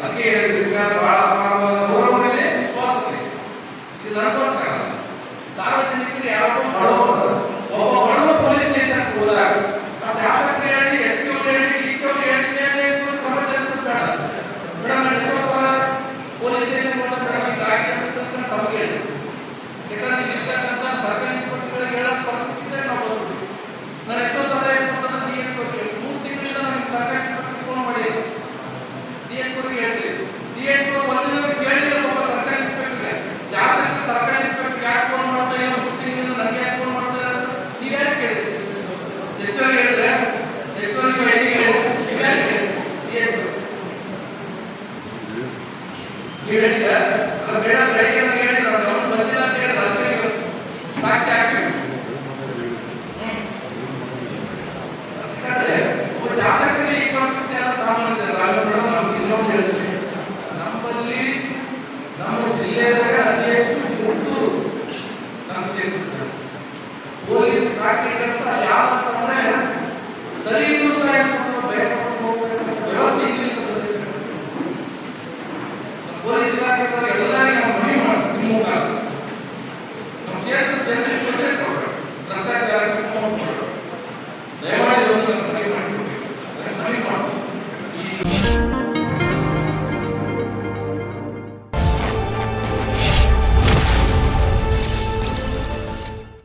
ಅದಕ್ಕೆ ನಿಮ್ಗೆ ಬಹಳ ಅಪಾರವಾದ ಮೇಲೆ ವಿಶ್ವಾಸವಿದೆ ಇದು ನನಗೋಸ್ಕರ ಸಾರ್ವಜನಿಕರು ಯಾವಾಗಲೂ ಬಡವರು ನೀವು ಹೇಳಿದ್ರೆ ಬೇಡ, ಬೆಳಗ್ಗೆ ಅಂತ ಅವ್ರು. ಬಂದಿಲ್ಲ ಅಂತ ಹೇಳಿದ್ರೆ ಅದಕ್ಕೆ ಸಾಕ್ಷಿ ಹಾಕ್ತೀವಿ ಶಾಸಕರಿಗೆ ಈ ಪರಿಸ್ಥಿತಿ ಅನ್ನೋ ಸಾಮಾನ್ಯ ರಾಘವೇಂದ್ರ ನಾವು ಇನ್ನೊಂದು ಹೇಳ್ತೀವಿ ನಮ್ಮಲ್ಲಿ, ನಮ್ಮ ಜಿಲ್ಲೆಯಾಗ ಅತಿ ನಮ್ಮ ಸ್ಟೇಟ್ ಪೊಲೀಸ್ ಪ್ರಾಕ್ಟಿಕಲ್ಸ್ ಯಾವ What is that?